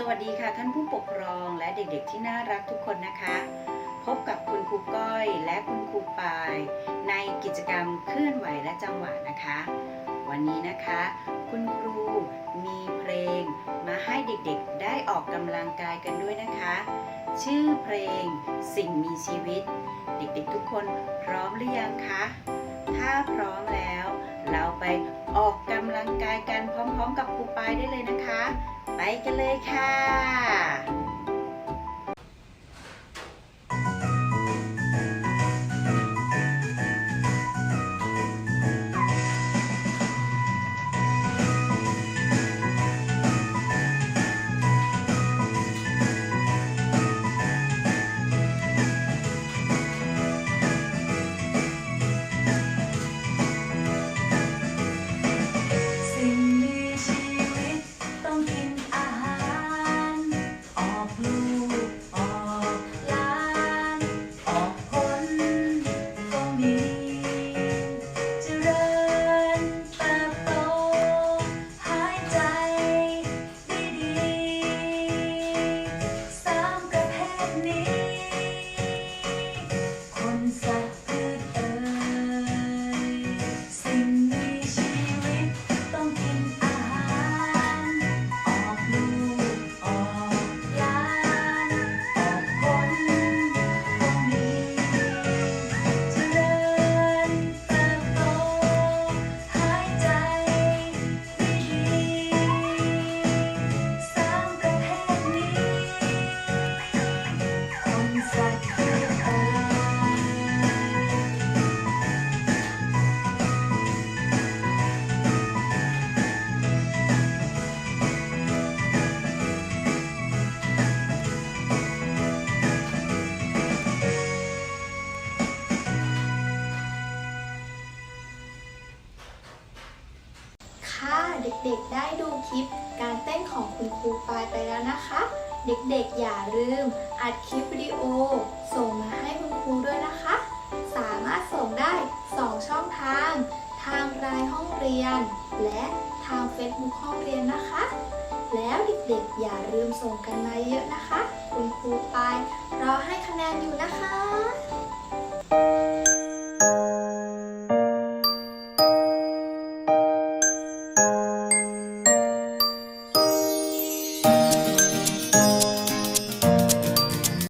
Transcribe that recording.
สวัสดีค่ะท่านผู้ปกครองและเด็กๆที่น่ารักทุกคนนะคะ พบกับคุณครูก้อยและคุณครูปาย ในกิจกรรมเคลื่อนไหวและจังหวะนะคะ วันนี้นะคะ คุณครูมีเพลง มาให้เด็กๆได้ออกกำลังกายกันด้วยนะคะ ชื่อเพลงสิ่งมีชีวิต เด็กๆทุกคนพร้อมหรือยังคะ ถ้าพร้อมแล้ว เราไปออกกำลังกายกันพร้อมๆ กับครูปายได้เลยนะคะ ไปกันเลยค่ะ เด็กๆ ได้ดูคลิปการเต้นของคุณครูปายไปแล้วนะคะ เด็กๆ อย่าลืม อัดคลิปวิดีโอ ส่งมาให้คุณครูด้วยนะคะ สามารถส่งได้ 2 ช่องทาง ทางรายห้องเรียน และทางเฟซบุ๊กห้องเรียนนะคะ แล้วเด็กๆ อย่าลืมส่งกันมาเยอะนะคะ คุณครูปายรอให้คะแนนอยู่นะคะ